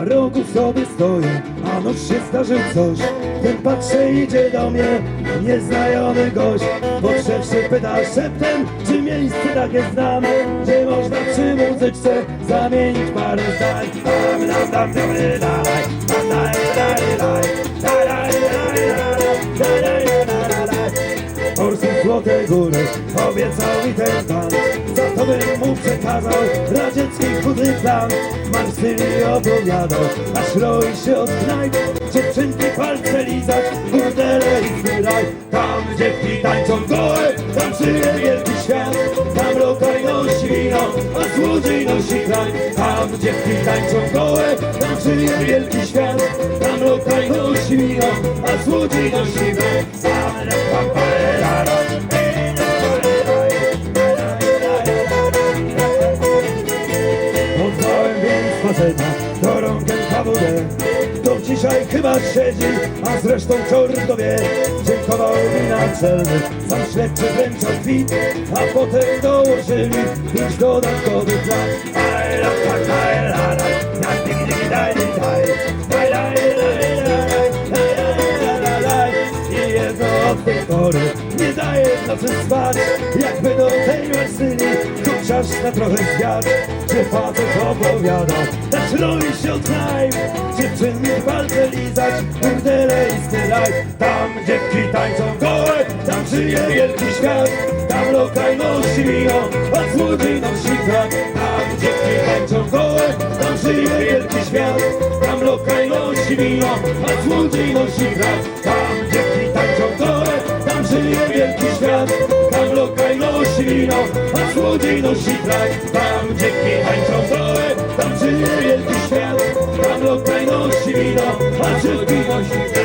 Na rogu sobie stoję, a noż się zdarzył coś Ten patrzę idzie do mnie, nieznajomy gość Podszedł się pyta szeptem, czy miejsce takie znam Gdzie można przy muzyczce zamienić parę zdań Tam, tam, dalej, dalej, dalej, dalej, dalej, dalej, dalej, Góry obiecał mi ten stan Za to bym mu przekazał radziecki chudny plan Marsyli opowiadał, aż roi się od knajp Dziewczynki palce lizać, burdele i zbieraj Tam dziewki tańczą gołe, tam żyje wielki świat Tam lokaj nosi wino, a złodziej nosi kraj Tam dziewki tańczą gołe, tam żyje wielki świat Tam lokaj nosi wino, a złodziej nosi kraj Tam, tam, faceta, to rąkiem KWD To dzisiaj chyba siedzi, a zresztą czort wie Dziękował mi na celny, sam śledczy wręczał kwit A potem dołożyli pięć dodatkowych lat Aj, la, la, la, la, la, la, digi, digi, daj, daj. Daj, daj, daj, daj, daj, daj, daj, daj. Nie daje w nocy spać Jakby do tej tu czas na trochę zwiat. Gdzie facet opowiada, lecz roi się od knajp Dziewczyny palce lizać, burdele i stylaj Tam dziewki tańczą gołe, tam żyje wielki świat. Tam lokaj nosi wino, a złodziej nosi krak Tam dziewki tańczą gołe, tam żyje wielki świat. Tam lokaj nosi wino, a złodziej nosi krak żyje wielki świat. Tam lokaj nosi wino, a złodziej nosi krak Tam dziewki tańczą gołe, tam żyje wielki świat. Tam lokaj nosi wino, a dziewki nosi krak